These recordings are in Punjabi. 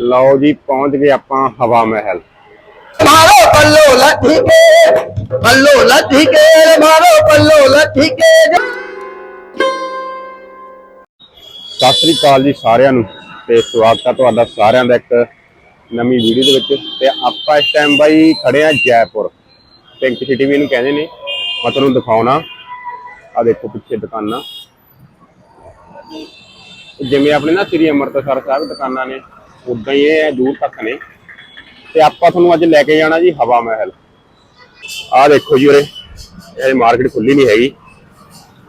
ਲਓ ਜੀ ਪਹੁੰਚ ਗਏ ਆਪਾਂ ਹਵਾ ਮਹਿਲ। ਮਾਰੋ ਪੱਲੋ ਲੱਠੀ ਕੇ ਪੱਲੋ ਲੱਠੀ ਕੇ ਮਾਰੋ ਪੱਲੋ ਲੱਠੀ ਕੇ। ਸਤਿ ਸ੍ਰੀ ਅਕਾਲ ਜੀ ਸਾਰਿਆਂ ਨੂੰ ਤੇ ਸਵਾਗਤ ਹੈ ਤੁਹਾਡਾ ਸਾਰਿਆਂ ਦਾ ਇੱਕ ਨਵੀਂ ਵੀਡੀਓ ਦੇ ਵਿੱਚ। ਤੇ ਆਪਾਂ ਇਸ ਟਾਈਮ ਬਾਈ ਖੜੇ ਆ ਜੈਪੁਰ। ਪਿੰਕ ਸਿਟੀ ਵੀ ਇਹਨੂੰ ਕਹਿੰਦੇ ਨੇ ਮੈਂ ਤੁਹਾਨੂੰ ਦਿਖਾਉਣਾ। ਆ ਦੇਖੋ ਪਿੱਛੇ ਦੁਕਾਨਾਂ। ਜਿਵੇਂ ਆਪਣੇ ਨਾ ਸ੍ਰੀ ਅੰਮ੍ਰਿਤਸਰ ਸਾਹਿਬ ਦੁਕਾਨਾਂ ਨੇ। ਉਦਾਂ ਹੀ ਇਹ ਦੂਰ ਤੱਕ ਨੇ। ਤੇ ਆਪਾਂ ਤੁਹਾਨੂੰ ਅੱਜ ਲੈ ਕੇ ਜਾਣਾ ਜੀ ਹਵਾ ਮਹਿਲ। ਆਹ ਦੇਖੋ ਜੀ ਉਰੇ, ਇਹ ਮਾਰਕੀਟ ਖੁੱਲੀ ਨਹੀਂ ਹੈਗੀ।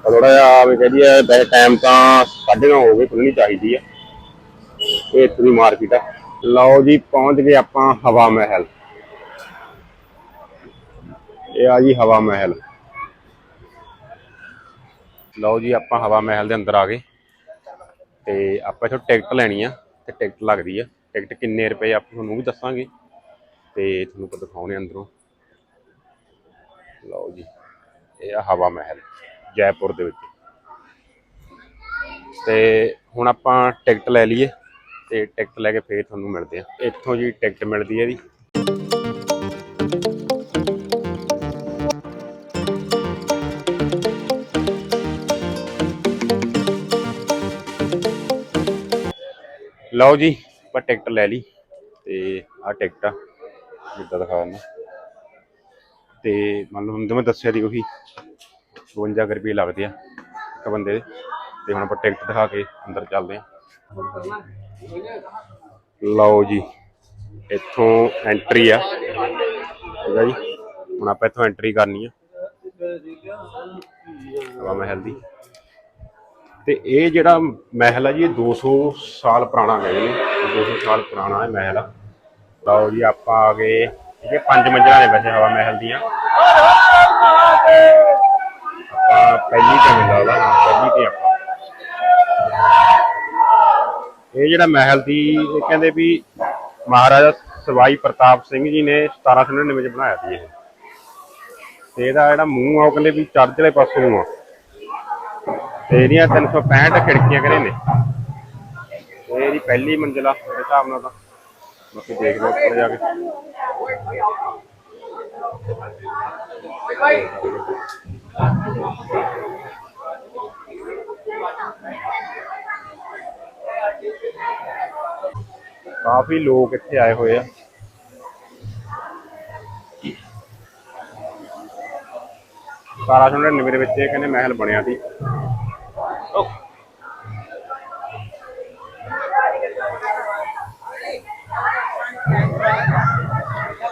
ਥੋੜਾ ਜਿਹਾ ਵੀ ਕਹਦੀ ਹੈ ਵੈਸੇ ਟਾਈਮ ਤਾਂ ਸਾਢੇ ਨੌ ਹੋ ਗਏ ਖੁੱਲਣੀ ਚਾਹੀਦੀ ਹੈ ਇਹ ਇੱਥੋਂ ਮਾਰਕੀਟ ਆ। ਲਓ ਜੀ, ਪਹੁੰਚ ਗਏ ਆਪਾਂ ਹਵਾ ਮਹਿਲ। ਇਹ ਆ ਜੀ ਹਵਾ ਮਹਿਲ। ਲਓ ਜੀ, ਆਪਾਂ ਹਵਾ ਮਹਿਲ ਦੇ ਅੰਦਰ ਆ ਗਏ। ਤੇ ਆਪਾਂ ਇੱਥੋਂ ਟਿਕਟ ਲੈਣੀ ਆ। ਤੇ ਟਿਕਟ ਲੱਗਦੀ ਆ। ਟਿਕਟ ਕਿੰਨੇ ਰੁਪਏ ਆਪਾਂ ਤੁਹਾਨੂੰ ਵੀ ਦੱਸਾਂਗੇ। ਤੇ ਤੁਹਾਨੂੰ ਆਪਾਂ ਦਿਖਾਉਣੇ ਅੰਦਰੋਂ। ਲਓ ਜੀ, ਇਹ ਆ ਹਵਾ ਮਹਿਲ, ਜੈਪੁਰ ਦੇ ਵਿੱਚ। ਤੇ ਹੁਣ ਆਪਾਂ ਟਿਕਟ ਲੈ ਲਈਏ ਤੇ ਟਿਕਟ ਲੈ ਕੇ ਫੇਰ ਤੁਹਾਨੂੰ ਮਿਲਦੇ ਆ ਇੱਥੋਂ ਜੀ ਟਿਕਟ ਮਿਲਦੀ ਹੈ ਜੀ। ਲਓ ਜੀ, ਆਪਾਂ ਟਿਕਟ ਲੈ ਲਈ ਤੇ ਆ ਟਿਕਟ ਆ, ਜਿੱਦਾਂ ਦਿਖਾ ਦਿੰਦਾ ਤੇ ਮੰਨ ਲਓ ਹੁਣ ਜਿਵੇਂ ਦੱਸਿਆ ਦੀ ਉਹੀ 52 ਕੁ ਰੁਪਏ ਲੱਗਦੇ ਆ ਇੱਕ ਬੰਦੇ ਦੇ। ਤੇ ਹੁਣ ਆਪਾਂ ਟਿਕਟ ਦਿਖਾ ਕੇ ਅੰਦਰ ਚੱਲਦੇ ਆ। ਲਓ ਜੀ, ਇੱਥੋਂ ਐਂਟਰੀ ਆ। ਠੀਕ ਆ ਜੀ, ਹੁਣ ਆਪਾਂ ਇੱਥੋਂ ਐਂਟਰੀ ਕਰਨੀ ਆ। ਹਵਾ ਮਹਿਲ ਦੀ। ਤੇ ਇਹ ਜਿਹੜਾ ਮਹਿਲ ਆ ਜੀ, ਇਹ 200 ਸਾਲ ਪੁਰਾਣਾ ਹੈ ਜੀ। 200 ਸਾਲ ਪੁਰਾਣਾ ਇਹ ਮਹਿਲ ਲਓ ਜੀ, ਆਪਾਂ ਆ ਗਏ ਇਹ ਪੰਜ ਮੰਜ਼ਿਲਾਂ ਨੇ ਵੈਸੇ ਹਵਾ ਮਹਿਲ ਦੀਆਂ। ਆਪਾਂ ਪਹਿਲੀ ਤੇ ਮਿਲਦਾ ਉਹਦਾ ਪਹਿਲੀ ਤੇ ਆਪਾਂ। ਇਹ ਜਿਹੜਾ ਮਹਿਲ ਦੀ, ਇਹ ਕਹਿੰਦੇ ਵੀ ਮਹਾਰਾਜਾ ਸਵਾਈ ਪ੍ਰਤਾਪ ਸਿੰਘ ਜੀ ਨੇ 1799 ਵਿੱਚ ਬਣਾਇਆ ਸੀ ਇਹ। ਤੇ ਇਹਦਾ ਜਿਹੜਾ ਮੂੰਹ ਆ, ਉਹ ਕਹਿੰਦੇ ਵੀ ਚੜ੍ਹ ਵਾਲੇ ਪਾਸੇ ਨੂੰ ਆ। ਤੇ ਇਹਦੀਆਂ 365 ਖਿੜਕੀਆਂ ਕਰੇ ਨੇ। ਤੇ ਇਹਦੀ ਪਹਿਲੀ ਮੰਜ਼ਿਲਾ ਮੇਰੇ ਹਿਸਾਬ ਨਾਲ ਤਾਂ। ਬਾਕੀ ਦੇਖ ਲਓ ਉੱਪਰ ਜਾ ਕੇ। ਕਾਫੀ ਲੋਕ ਇੱਥੇ ਆਏ ਹੋਏ ਆ। ਸਾਰਾ ਸੁਣਨ ਦੇ ਵਿੱਚ ਇਹ ਕਹਿੰਦੇ ਮਹਿਲ ਬਣਿਆ ਸੀ। Oh.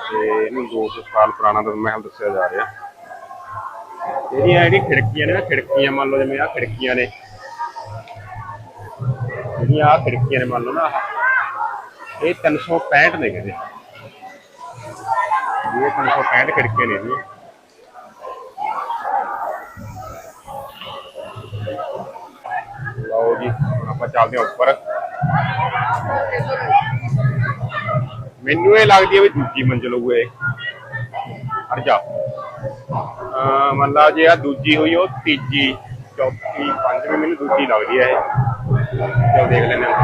ਤੇ ਇਹਨੂੰ 200 ਸਾਲ ਪੁਰਾਣਾ ਤਾਂ ਮਹਿਲ ਦੱਸਿਆ ਜਾ ਰਿਹਾ। ਇਹਦੀਆਂ ਜਿਹੜੀ ਖਿੜਕੀਆਂ ਨੇ ਨਾ, ਖਿੜਕੀਆਂ ਮੰਨ ਲਓ ਜਿਵੇਂ ਆ ਖਿੜਕੀਆਂ ਨੇ। ਜਿਹੜੀਆਂ ਆ ਖਿੜਕੀਆਂ ਨੇ ਮੰਨ ਲਓ ਨਾ ਆਹ। ਇਹ 365 ਨੇ ਕਹਿੰਦੇ ਇਹ 365 ਖਿੜਕੀਆਂ ਨੇ ਜੀ ਆਪਾਂ ਚੱਲਦੇ ਹਾਂ ਉੱਪਰ। ਮੈਨੂੰ ਇਹ ਲੱਗਦੀ ਹੈ ਵੀ ਦੂਜੀ ਮੰਜ਼ਲ ਹੋਊ ਇਹ। ਹਟ ਜਾ। ਮਤਲਬ ਜੇ ਆ ਦੂਜੀ ਹੋਈ, ਉਹ ਤੀਜੀ, ਚੌਥੀ, ਪੰਜਵੀਂ ਮੈਨੂੰ ਦੂਜੀ ਲੱਗਦੀ ਹੈ ਇਹ। ਚਲ ਦੇਖ ਲੈਂਦੇ ਹਾਂ।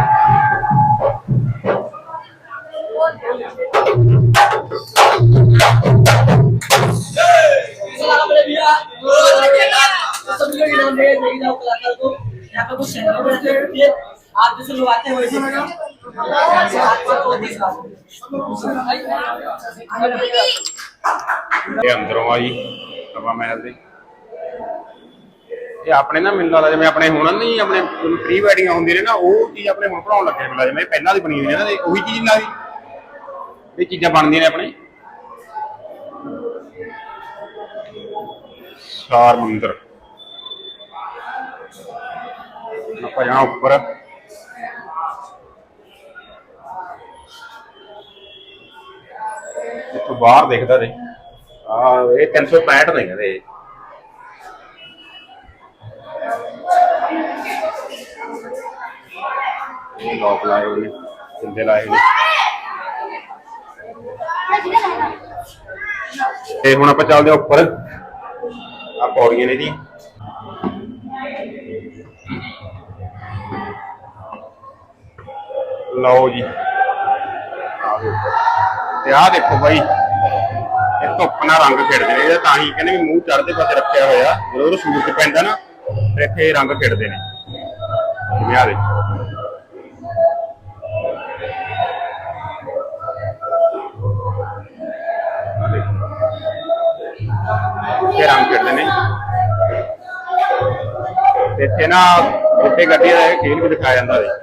ਸਲਾਮ ਅਲੈਕੁਮ। ਸਭ ਨੂੰ ਨਾਮ ਦੇ ਨਹੀਂ ਦਾ ਕਲਾਕਾਰ ਕੋ यहाँ पे कुछ सेलिब्रेट करके आप जैसे लोग आते हैं वैसे ਇਹ ਅੰਦਰੋਂ ਆ ਜੀ ਨਵਾਂ ਮਹਿਲ ਦੇ ਇਹ ਆਪਣੇ ਨਾ ਮੈਨੂੰ ਲੱਗਦਾ ਜਿਵੇਂ ਆਪਣੇ ਹੁਣ ਨਹੀਂ ਆਪਣੇ ਪ੍ਰੀ ਵੈਡਿੰਗਾਂ ਹੁੰਦੀਆਂ ਨੇ ਨਾ ਉਹ ਚੀਜ਼ ਆਪਣੇ ਹੁਣ ਬਣਾਉਣ ਲੱਗੇ ਮਿਲਦਾ ਜਿਵੇਂ ਇਹ ਪਹਿਲਾਂ ਦੀ ਬਣੀ ਹੋਈ ਹੈ ਨਾ ਤੇ ਉਹੀ ਚੀਜ਼ ਨਾਲ ਇਹ ਚੀਜ਼ਾਂ ਬਣਦੀਆਂ ਨੇ ਆਪਣੇ ਸਾਰ ਮੰਦਰ ਹੁਣ ਆਪਾਂ ਉੱਪਰ। ਇੱਥੋਂ ਬਾਹਰ ਦਿਖਦਾ ਦੇ ਆ ਇਹ 365 ਨੇ ਕਹਿੰਦੇ ਇਹ। ਲੋਕ ਲਾਏ ਹੋਏ ਨੇ ਲਾਏ ਹੋਏ। ਤੇ ਹੁਣ ਆਪਾਂ ਚੱਲਦੇ ਹਾਂ ਉੱਪਰ। ਆ ਪੌੜੀਆਂ ਨੇ ਜੀ। ਲਓ ਜੀ। ਦੇ ਤੇ ਆਹ ਦੇਖੋ ਬਾਈ, ਇਹ ਧੁੱਪ ਨਾਲ ਰੰਗ ਖਿੜਦੇ ਨੇ, ਇਹ ਤਾਂ ਹੀ ਕਹਿੰਦੇ ਵੀ ਮੂੰਹ ਚੜ੍ਹਦੇ ਪਾਸੇ ਰੱਖਿਆ ਹੋਇਆ। ਜਦੋਂ ਉਹ ਸੂਰਜ ਪੈਂਦਾ ਨਾ ਤੇ ਇੱਥੇ ਰੰਗ ਖੇਡਦੇ ਨੇ। ਜਿਵੇਂ ਆਹ ਦੇਖੋ। ਇਹ ਰੰਗ ਖੇਡਦੇ ਨੇ। ਤੇ ਇੱਥੇ ਨਾ ਉੱਤੇ ਗੱਡੀ ਦਾ ਖੇਲ ਵੀ ਦਿਖਾਇਆ ਜਾਂਦਾ ਹੈ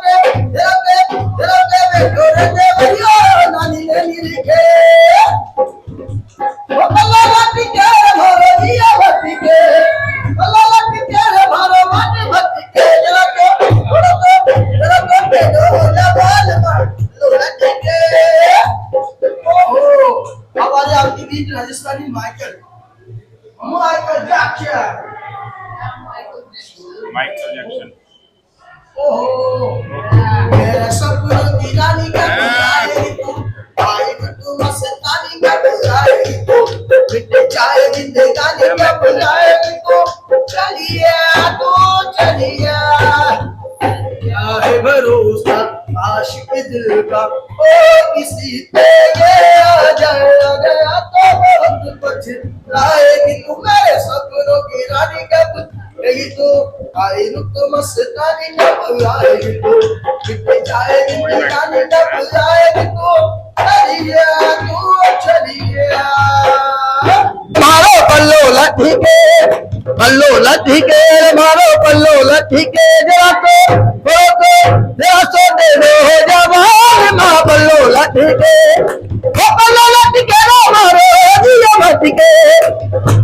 भरोसा आशिक दिल का ओ किसी पे ये आ जाए आ गया तो बहुत पछताएगी तू मेरे सपनों की रानी का बुलाएगी तू आई तो मस्तानी का बुलाएगी तू मिट जाए जिंदगानी का बुलाएगी तू चलिए तू चलिए मारो ਲੱਥੀ ਕੇ ਪੱਲੋ ਲੱਥੀ ਕੇ ਮਾਰੋ ਪੱਲੋ ਲੱਥੀ ਕੇ ਜਰਾ ਕੋ ਹੋ ਕੋ ਜਰਾ ਸੋ ਦੇ ਦੇ ਹੋ ਜਵਾਨ ਮਾ ਪੱਲੋ ਲੱਥੀ ਕੇ ਹੋ ਪੱਲੋ ਲੱਥੀ ਕੇ ਨਾ ਮਾਰੋ ਜੀਓ ਮੱਟ ਕੇ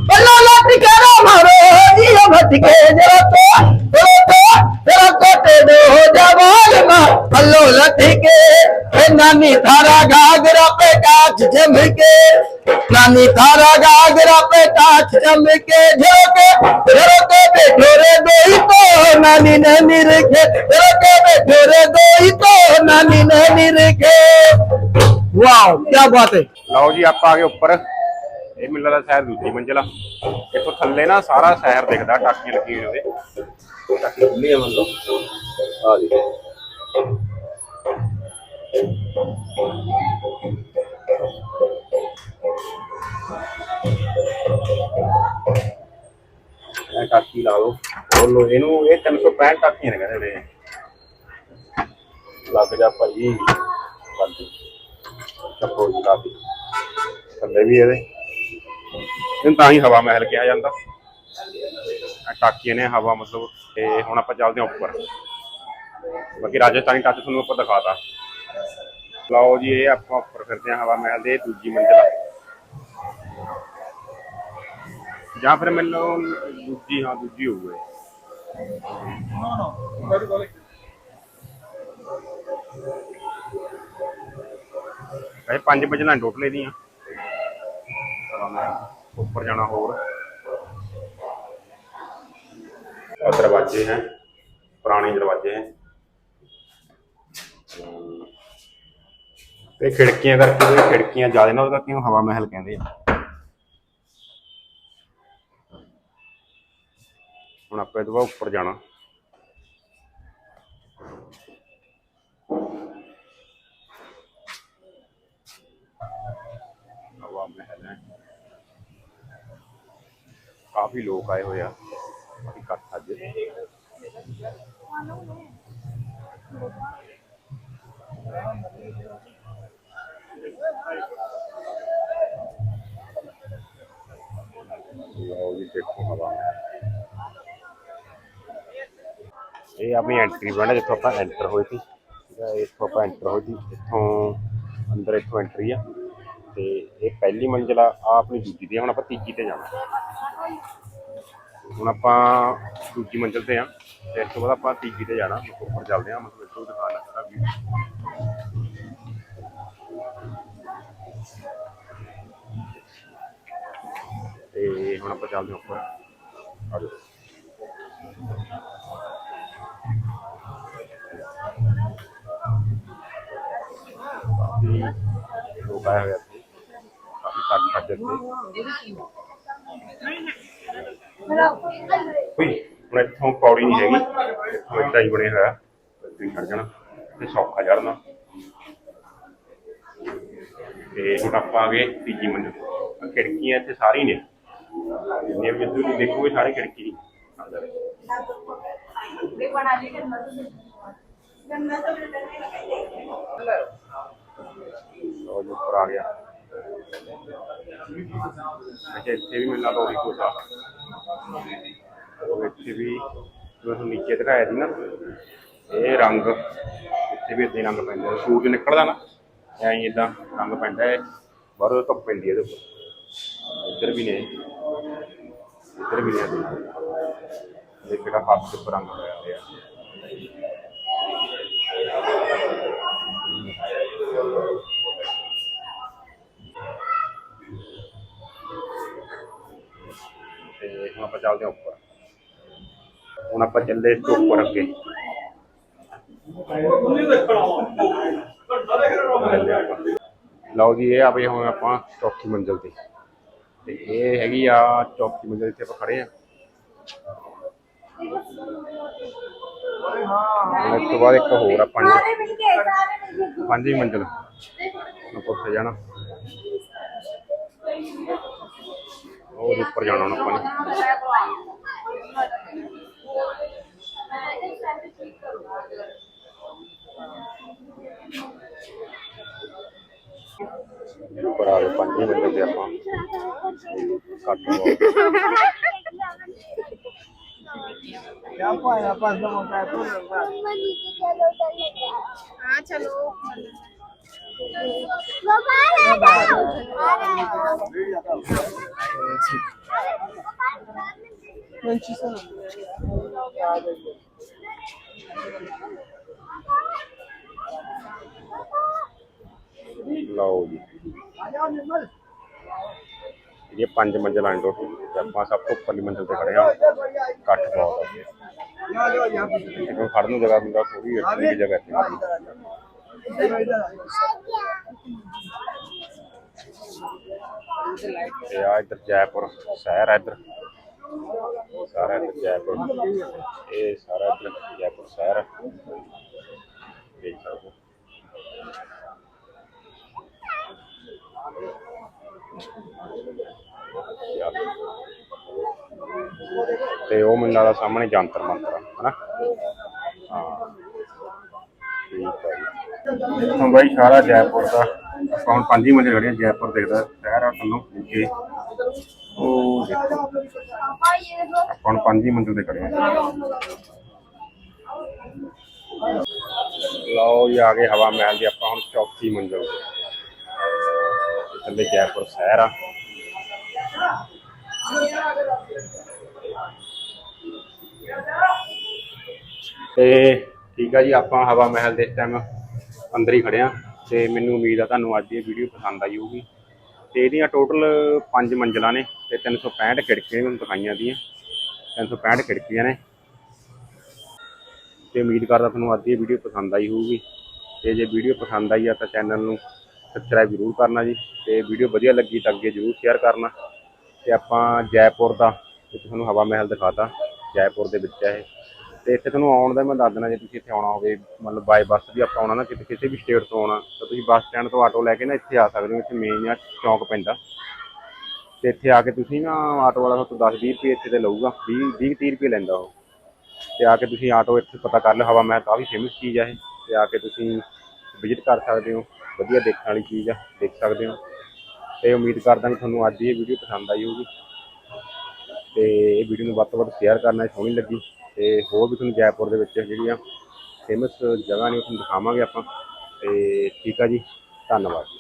ਪੱਲੋ ਲੱਥੀ ਕੇ ਨਾ ਮਾਰੋ ਜੀਓ ਮੱਟ ਕੇ ਜਰਾ ਕੋ ਹੋ ਕੋ ਜਰਾ ਸੋ ਦੇ ਦੇ ਹੋ मां पल्लो लठी के ए नानी थारा घाघरा पे काच जम के नानी थारा घाघरा पे काच जम के झोंके झोंके बैठो रे दोई तो नानी ने निरखे झोंके बैठो रे दोई तो नानी ने निरखे ਵਾਓ ਕੀ ਬਾਤ ਹੈ ਲਓ ਜੀ ਆਪਾਂ ਆ ਗਏ ਉੱਪਰ ਇਹ ਮਿਲਦਾ ਦਾ ਸ਼ਹਿਰ ਦੂਜੀ ਮੰਜ਼ਿਲ ਆ ਇੱਥੋਂ ਥੱਲੇ ਨਾ ਸਾਰਾ ਸ਼ਹਿਰ ਦਿਖਦਾ ਟਾਕੀਆਂ ਲੱਗੀਆਂ ਨੇ ਉਹਦੇ ਟਾਕੀ ਖੁੱਲੀ ਆ ਮੰਨ ਲਓ ਆ ਜੀ ਇਹ ਟਾਕੀ ਲਾ ਲਓ। ਖੋਲ ਲਓ ਇਹਨੂੰ ਇਹ 365 ਟਾਕੀਆਂ ਨੇ ਕਹਿੰਦੇ ਨੇ। ਲੱਗ ਜਾ ਭਾਈ। ਲੱਗ ਚੱਪੋ ਜੀ ਕਾਫੀ ਥੱਲੇ ਵੀ ਇਹਦੇ। ਇਹਨੂੰ ਤਾਂ ਹੀ ਹਵਾ ਮਹਿਲ ਕਿਹਾ ਜਾਂਦਾ। ਟਾਕੀਆਂ ਨੇ ਹਵਾ ਮਤਲਬ ਤੇ ਹੁਣ ਆਪਾਂ ਚੱਲਦੇ ਹਾਂ ਉੱਪਰ। ਬਾਕੀ ਰਾਜਸਥਾਨੀ ਟੱਚ ਤੁਹਾਨੂੰ ਉੱਪਰ ਦਿਖਾਤਾ। ਲਓ ਜੀ, ਇਹ ਆਪਾਂ ਉੱਪਰ ਫਿਰਦੇ ਹਾਂ ਹਵਾ ਮਹਿਲ ਦੇ ਦੂਜੀ ਮੰਜ਼ਿਲ। ਜਾਂ ਫਿਰ ਮੈਨੂੰ ਦੂਜੀ, ਹਾਂ, ਦੂਜੀ ਹੋਊਗਾ। ਇਹ ਪੰਜ ਮੰਜ਼ਿਲਾਂ ਟੋਟਲ ਦੀਆਂ। ਹਵਾ ਉੱਪਰ ਜਾਣਾ ਹੋਰ। ਦਰਵਾਜ਼ੇ ਹੈ, ਪੁਰਾਣੇ ਦਰਵਾਜ਼ੇ ਹੈ। ਤੇ ਖਿੜਕੀਆਂ ਕਰਕੇ ਇਹ ਖਿੜਕੀਆਂ ਜ਼ਿਆਦਾ ਨਾ ਉਹਦਾ ਕਿਉਂ ਹਵਾ ਮਹਿਲ ਕਹਿੰਦੇ ਆ। ਹੁਣ ਆਪਾਂ ਇਹਦੇ ਉੱਪਰ ਜਾਣਾ। ਹਵਾ ਮਹਿਲ ਹੈ। ਕਾਫੀ ਲੋਕ ਆਏ ਹੋਏ ਆ। ਇਕੱਠ ਅੱਜ। ਲਓ ਜੀ ਦੇਖੋ ਹਵਾ ਇਹ ਆਪਣੀ ਐਂਟਰੀ ਪੁਆਇੰਟ ਜਿੱਥੋਂ ਆਪਾਂ ਐਂਟਰ ਹੋਏ ਸੀ। ਇੱਥੋਂ ਆਪਾਂ ਐਂਟਰ ਹੋਏ ਸੀ ਇੱਥੋਂ ਅੰਦਰ ਇੱਥੋਂ ਐਂਟਰੀ ਆ। ਤੇ ਇਹ ਪਹਿਲੀ ਮੰਜ਼ਿਲ ਆ ਆਹ ਆਪਣੀ ਦੂਜੀ ਤੇ ਆ, ਹੁਣ ਆਪਾਂ ਤੀਜੀ ਤੇ ਜਾਣਾ। ਹੁਣ ਆਪਾਂ ਦੂਜੀ ਮੰਜ਼ਿਲ ਤੇ ਆ ਤੇ ਇਸ ਤੋਂ ਬਾਅਦ ਆਪਾਂ ਤੀਜੀ ਤੇ ਜਾਣਾ ਉੱਪਰ ਚੱਲਦੇ ਆ ਮਤਲਬ ਹੁਣ ਆਪਾਂ ਚੱਲਦੇ ਹਾਂ ਉੱਪਰ। ਆ ਜਾਓ। ਕਾਫੀ ਲੋਕ ਆਏ ਹੋਏ ਇੱਥੇ। ਕਾਫੀ ਕੱਟ ਕੱਟ ਇੱਥੇ। ਕੋਈ ਹੁਣ ਇੱਥੋਂ ਪੌੜੀ ਨਹੀਂ ਹੈਗੀ। ਇੱਥੋਂ ਏਦਾਂ ਹੀ ਬਣਿਆ ਹੋਇਆ। ਤੁਸੀਂ ਚੜ ਜਾਣਾ। ਤੇ ਸੌਖਾ ਚੜਨਾ ਤੇ ਹੁਣ ਆਪਾਂ ਆ ਗਏ ਤੀਜੀ ਮੰਜ਼ਿਲ ਖਿੜਕੀਆਂ ਇੱਥੇ ਸਾਰੀ ਨੇ। ਜਿੰਨੇ ਵੀ ਇੱਧਰ ਨੂੰ ਦੇਖੋਗੇ ਸਾਰੇ ਖਿੜਕੀ ਹੀ ਅੰਦਰ ਲਓ ਜੀ, ਉੱਪਰ ਆ ਗਿਆ। ਅੱਛਾ, ਇੱਥੇ ਵੀ ਮੈਨੂੰ ਲੱਗਦਾ ਉਹੀ ਕੁਛ ਆ। ਉਹ ਇੱਥੇ ਵੀ ਜੋ ਨੀਚੇ ਦਿਖਾਇਆ ਸੀ ਨਾ, ਇਹ ਰੰਗ, ਇੱਥੇ ਵੀ ਇਦਾਂ ਰੰਗ ਪੈਂਦਾ। ਸੂਰਜ ਨਿਕਲਦਾ ਨਾ, ਐਂ ਇਦਾਂ ਰੰਗ ਪੈਂਦਾ ਹੈ ਬਾਹਰੋਂ ਧੁੱਪ ਪੈਂਦੀ ਹੈ ਇਹਦੇ ਉੱਪਰ। ਇੱਧਰ ਵੀ ਨੇ। ਇੱਧਰ ਵੀ ਨੇ ਇਹ ਕਿਹੜਾ ਹੱਥ ਦੇ ਰੰਗ ਹੋਇਆ ਹੋਇਆ। ਤੇ ਹੁਣ ਆਪਾਂ ਚੱਲਦੇ ਹਾਂ ਉੱਪਰ। ਹੁਣ ਆਪਾਂ ਚੱਲੇ ਇਸ ਤੋਂ ਉੱਪਰ ਅੱਗੇ। ਲਓ ਜੀ, ਇਹ ਆ ਬਈ ਹੁਣ ਆਪਾਂ ਚੌਥੀ ਮੰਜ਼ਿਲ ਤੇ ਤੇ ਇਹ ਹੈਗੀ ਆ ਚੌਥੀ ਮੰਜ਼ਿਲ ਤੇ ਆਪਾਂ ਖੜੇ ਆ। ਇਸ ਤੋਂ ਬਾਅਦ ਇੱਕ ਹੋਰ ਆ ਪੰਜ। ਪੰਜਵੀਂ ਮੰਜ਼ਿਲ। ਆਪਾਂ ਉੱਥੇ ਜਾਣਾ। ਉਹ ਉੱਪਰ ਜਾਣਾ ਹੁਣ ਆਪਾਂ ਨੇ। ਉੱਪਰ ਆ ਗਏ ਪੰਜਵੀਂ ਮੰਜ਼ਿਲ ਤੇ ਆਪਾਂ। क्या पाया पास में होता है तो हाँ चलो मोबाइल आ जाओ मैनचेस्टर लओ जी आ जाओ निर्मल ਪੰਜ ਮੰਜ਼ਿਲਾਂ ਨੇ ਟੋਟਲ ਤੇ ਆਪਾਂ ਸਭ ਤੋਂ ਉੱਪਰਲੀ ਮੰਜ਼ਿਲ ਤੇ ਖੜੇ ਆ ਕੱਟ ਬਹੁਤ ਆ। ਇਹਨੂੰ ਖੜਨ ਨੂੰ ਜਗ੍ਹਾ ਮਿਲਦਾ ਥੋੜੀ ਅੱਛੀ ਜਗ੍ਹਾ ਇੱਥੇ। ਤੇ ਆ ਇੱਧਰ ਜੈਪੁਰ, ਸ਼ਹਿਰ ਆ ਇੱਧਰ। ਸਾਰਾ ਇੱਧਰ ਜੈਪੁਰ। ਇਹ ਸਾਰਾ ਇੱਧਰ ਜੈਪੁਰ ਸ਼ਹਿਰ ਦੇਖ ਸਕਦੇ ਹੋ ਤੇ ਉਹ ਮੈਨੂੰ ਲੱਗਦਾ ਸਾਹਮਣੇ ਜੰਤਰ ਮੰਤਰ ਆ, ਹਨਾ? ਹਾਂ। ਠੀਕ ਹੈ ਜੀ। ਬਾਈ ਸਾਰਾ ਜੈਪੁਰ ਦਾ, ਆਪਾਂ ਹੁਣ ਪੰਜੀ ਮੰਜ਼ਿਲ ਖੜੇ ਜੈਪੁਰ ਦੇਖਦਾ, ਸ਼ਹਿਰ ਆ ਤੁਹਾਨੂੰ, ਨੀਚੇ। ਉਹ ਦੇਖੋ। ਆਪਾਂ ਹੁਣ ਪੰਜੀ ਮੰਜ਼ਿਲ ਤੇ ਖੜੇ ਲਓ ਜੀ, ਆ ਗਏ ਹਵਾ ਮਹਿਲ ਦੀ, ਆਪਾਂ ਹੁਣ ਚੌਥੀ ਮੰਜ਼ਿਲ। ਤੇ ਥੱਲੇ ਜੈਪੁਰ ਸ਼ਹਿਰ ਆ। ਤੇ ਠੀਕ ਆ ਜੀ, ਆਪਾਂ ਹਵਾ ਮਹਿਲ ਦੇ ਇਸ ਟਾਈਮ ਅੰਦਰ ਹੀ ਖੜੇ ਆ ਤੇ ਮੈਨੂੰ ਉਮੀਦ ਆ ਤੁਹਾਨੂੰ ਅੱਜ ਦੀ ਵੀਡੀਓ ਪਸੰਦ ਆਈ ਹੋਊਗੀ। ਤੇ ਇਹਦੀਆਂ ਟੋਟਲ 5 ਮੰਜ਼ਿਲਾਂ ਨੇ ਤੇ 365 ਖਿੜਕੀਆਂ ਵੀ ਤੁਹਾਨੂੰ ਦਿਖਾਈਆਂ ਦੀਆਂ। 365 ਖਿੜਕੀਆਂ ਨੇ। ਤੇ ਉਮੀਦ ਕਰਦਾ ਤੁਹਾਨੂੰ ਅੱਜ ਦੀ ਵੀਡੀਓ ਪਸੰਦ ਆਈ ਹੋਊਗੀ। ਤੇ ਜੇ ਵੀਡੀਓ ਪਸੰਦ ਆਈ ਆ ਤਾਂ ਚੈਨਲ ਨੂੰ ਸਬਸਕ੍ਰਾਈਬ ਜ਼ਰੂਰ ਕਰਨਾ ਜੀ। ਤੇ ਵੀਡੀਓ ਵਧੀਆ ਲੱਗੀ ਤਾਂ ਅੱਗੇ ਜ਼ਰੂਰ ਸ਼ੇਅਰ ਕਰਨਾ। ਤੇ ਆਪਾਂ ਜੈਪੁਰ ਦਾ ਇੱਕ ਤੁਹਾਨੂੰ ਹਵਾ ਮਹਿਲ ਦਿਖਾਤਾ, ਜੈਪੁਰ ਦੇ ਵਿੱਚ ਹੈ ਇਹ। ਤੇ ਇੱਥੇ ਤੁਹਾਨੂੰ ਆਉਣ ਦਾ ਮੈਂ ਦੱਸ ਦੇਣਾ ਜੇ ਤੁਸੀਂ ਇੱਥੇ ਆਉਣਾ ਹੋਵੇ, ਮਤਲਬ ਬਾਈ ਬੱਸ ਵੀ ਆਪਾਂ ਆਉਣਾ ਨਾ, ਕਿਤੇ ਕਿਸੇ ਵੀ ਸਟੇਟ ਤੋਂ ਆਉਣਾ, ਤਾਂ ਤੁਸੀਂ ਬੱਸ ਸਟੈਂਡ ਤੋਂ ਆਟੋ ਲੈ ਕੇ ਨਾ ਇੱਥੇ ਆ ਸਕਦੇ ਹੋ, ਇੱਥੇ ਮੇਨ ਆ ਚੌਂਕ ਪੈਂਦਾ ਤੇ ਇੱਥੇ ਆ ਕੇ ਤੁਸੀਂ ਨਾ ਆਟੋ ਵਾਲਾ ਤੁਹਾਨੂੰ 10 20 ਰੁਪਏ ਇੱਥੇ ਤੇ ਲਊਗਾ 20 20 30 ਰੁਪਏ ਲੈਂਦਾ ਉਹ। ਤੇ ਆ ਕੇ ਤੁਸੀਂ ਆਟੋ ਇੱਥੇ ਪਤਾ ਕਰ ਲਿਓ, ਹਵਾ ਮਹਿਲ ਕਾਫੀ ਫੇਮਸ ਚੀਜ਼ ਆ ਇਹ। ਤੇ ਆ ਕੇ ਤੁਸੀਂ ਵਿਜ਼ਿਟ ਕਰ ਸਕਦੇ ਹੋ, ਵਧੀਆ ਦੇਖਣ ਵਾਲੀ ਚੀਜ਼ ਆ, ਦੇਖ ਸਕਦੇ ਹੋ। ਤੇ ਉਮੀਦ ਕਰਦਾ ਕਿ ਤੁਹਾਨੂੰ ਅੱਜ ਇਹ ਵੀਡੀਓ ਪਸੰਦ ਆਈ ਹੋਊਗੀ। ਤੇ ਇਹ ਵੀਡੀਓ ਨੂੰ ਵੱਧ ਤੋਂ ਵੱਧ ਸ਼ੇਅਰ ਕਰਨਾ ਸੋਹਣੀ ਲੱਗੀ। ਤੇ ਹੋਰ ਵੀ ਤੁਹਾਨੂੰ ਜੈਪੁਰ ਦੇ ਵਿੱਚ ਜਿਹੜੀਆਂ ਫੇਮਸ ਜਗ੍ਹਾ ਨੇ ਉਹ ਤੁਹਾਨੂੰ ਦਿਖਾਵਾਂਗੇ ਆਪਾਂ। ਤੇ ਠੀਕ ਆ ਜੀ, ਧੰਨਵਾਦ ਜੀ।